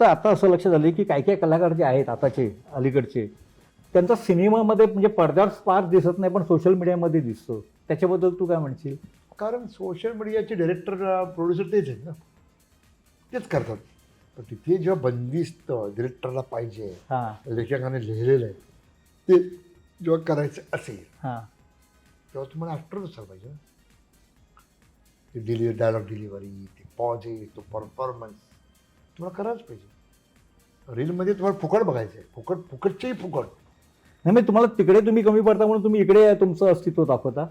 तर आता असं लक्षात आलं की काही काही कलाकार जे आहेत आताचे अलीकडचे त्यांचा सिनेमामध्ये म्हणजे पडद्यावर फार दिसत नाही पण सोशल मीडियामध्ये दिसतो. त्याच्याबद्दल तू काय म्हणशील? कारण सोशल मीडियाचे डिरेक्टर प्रोड्युसर तेच आहेत ना. तेच करतात. पण तिथे जेव्हा बंदिस्त डिरेक्टरला पाहिजे हां. लेखकाने लिहिलेलं आहे ते जेव्हा करायचं असेल हां. तेव्हा तुम्हाला ॲक्टर असायला पाहिजे ते डिलिव्हरी डायलॉग डिलिव्हरी ते पॉज आहे तो परफॉर्मन्स तुम्हाला करायलाच पाहिजे. रीलमध्ये तुम्हाला फुकट बघायचं आहे फुकट फुकटचेही फुकट. नाही म्हणजे तुम्हाला तिकडे तुम्ही कमी पडता म्हणून तुम्ही इकडे तुमचं अस्तित्व दाखवता.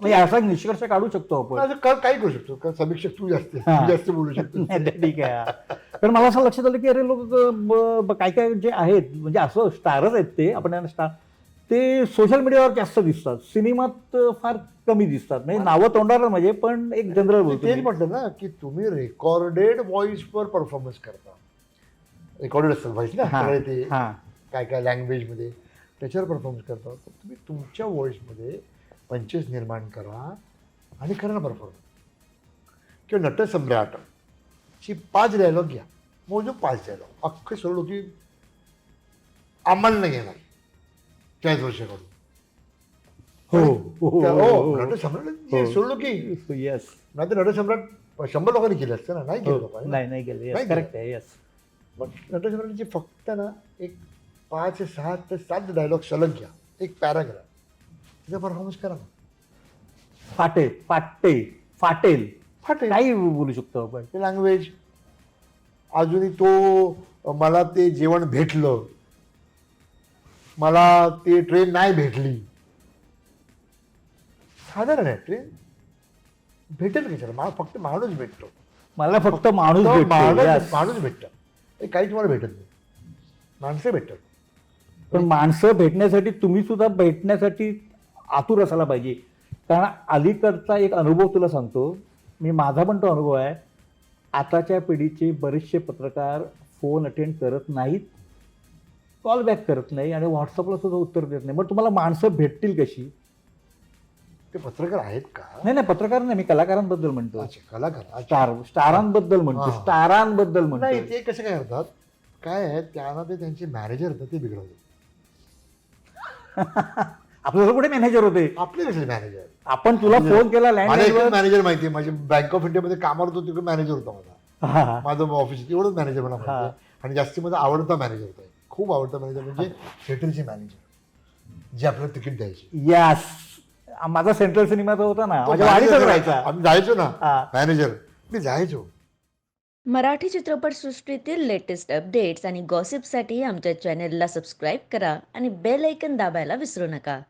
म्हणजे असा निष्कर्ष काढू शकतो आपण. असं का काही करू शकतो. समीक्षक तू जास्त हा. जास्त बोलू शकतो नाही, ते ठीक आहे. पण मला असं लक्षात आलं की अरे लोक काय काय जे आहेत म्हणजे असं स्टारच आहेत ते. आपण स्टार ते सोशल मीडियावर जास्त दिसतात. सिनेमात फार कमी दिसतात. म्हणजे नावं तोंडावर म्हणजे पण एक जनरल बोलतो तेच. म्हटलं ना की तुम्ही रेकॉर्डेड व्हॉइसवर परफॉर्मन्स करता. रेकॉर्डेड असतात व्हॉइस ना हां, सगळे ते हां. काय काय लँग्वेजमध्ये त्याच्यावर परफॉर्मन्स करता. तर तुम्ही तुमच्या व्हॉइसमध्ये पंचेस निर्माण करा आणि करा ना परफॉर्मन्स किंवा नटसम्राट ची पाच डायलॉग घ्या. मोजून पाच डायलॉग अख्खे सोडलो की आम्हाला नाही चाळीस वर्षाकडून हो. नटसम्राट. सोडलो की येस नाही तर नटसम्राट शंभर लोकांनी केलं असतं ना नाही केलं लोकांनी. नाही नाही नाही येस करेक्ट आहे येस पण नटसम्राटचे फक्त ना एक पाच सहा ते सात डायलॉग सलग घ्या एक पॅराग्राफ तिचा परफॉर्मन्स करा ना फाटेल फाटे फाटेल फाटेल काही बोलू शकतो आपण ते लँग्वेज अजूनही तो मला ते जेवण भेटलं मला ते ट्रेन नाही भेटली. साधारण आहे ट्रेन भेटेल कशाला मला फक्त माणूस भेटतो. मला फक्त माणूस तो भेटतो, माणूस yes. माणूस भेटतं. हे काही तुम्हाला भेटत नाही. माणसं भेटतात. पण माणसं भेटण्यासाठी तुम्ही सुद्धा भेटण्यासाठी आतुर असायला पाहिजे. कारण अलीकडचा एक अनुभव तुला सांगतो. मी माझा पण तो अनुभव आहे. आताच्या पिढीचे बरेचसे पत्रकार फोन अटेंड करत नाहीत. कॉल बॅक करत नाही आणि व्हॉट्सअपला सुद्धा उत्तर देत नाही. मग तुम्हाला माणसं भेटतील कशी? ते पत्रकार आहेत का? नाही नाही पत्रकार नाही मी कलाकारांबद्दल म्हणतो अच्छा कलाकार. अच्छा. स्टार स्टारांबद्दल म्हणतो हा. स्टारांबद्दल म्हणतो नाही ते कसं काय करतात? काय आहे त्यांना ते त्यांचे मॅनेजर होतात ते बिघडवतात. आपल्याला कुठे मॅनेजर होते? आपले कसे मॅनेजर आपण तुला फोन केला मला लँडलाईनवर एकच मॅनेजर माहिती आहे माझे बँक ऑफ इंडियामध्ये कामावर होतो तिकडे मॅनेजर होता माझा. माझं ऑफिस एवढंच मॅनेजर मला माहिती आहे. आणि जास्ती माझा आवडता मॅनेजर होता खूप आवडता मॅनेजर म्हणजे थिएटरचे मॅनेजर जे आपल्याला तिकीट द्यायचे. यस माझा सेंट्रल सिनेमाचा होता ना. तो माझ्या manager वाडीतच राहायचा. राहायचा. आम्ही जायचो हा. ना मॅनेजर मी जायचो. मराठी चित्रपटसृष्टीतील लेटेस्ट अपडेट्स आणि गॉसिपसाठी आमच्या चॅनेलला सबस्क्राईब करा आणि बेल ऐकन दाबायला विसरू नका.